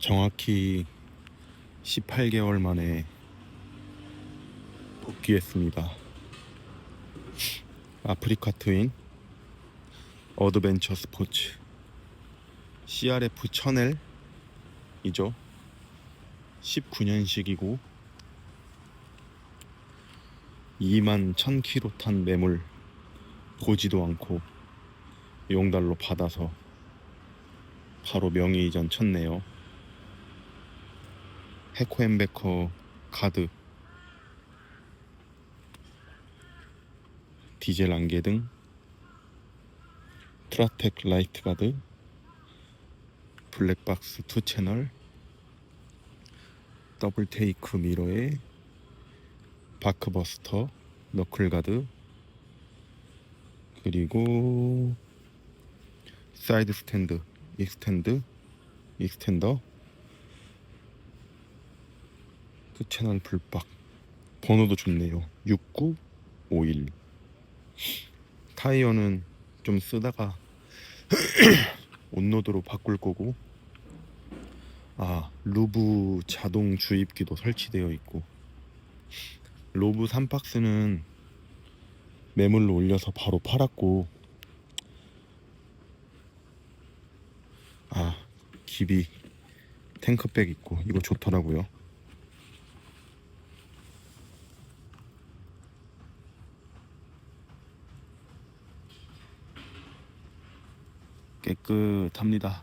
정확히 18개월 만에 복귀했습니다. 아프리카 트윈 어드벤처 스포츠 CRF 1000L이죠. 19년식이고 2만 1000km 탄 매물 보지도 않고 용달로 받아서 바로 명의 이전 쳤네요. 해코앤베커 가드 디젤 안개 등 트라텍 라이트 가드 블랙박스 2 채널 더블 테이크 미러에 바크버스터 너클 가드 그리고 사이드 스탠드 익스텐드 익스텐더 그 채널 불박. 번호도 좋네요. 6951 타이어는 좀 쓰다가 온로드로 바꿀 거고 아 루브 자동 주입기도 설치되어 있고 로브 3박스는 매물로 올려서 바로 팔았고 아 기비 탱크백 있고 이거 좋더라고요 깨끗합니다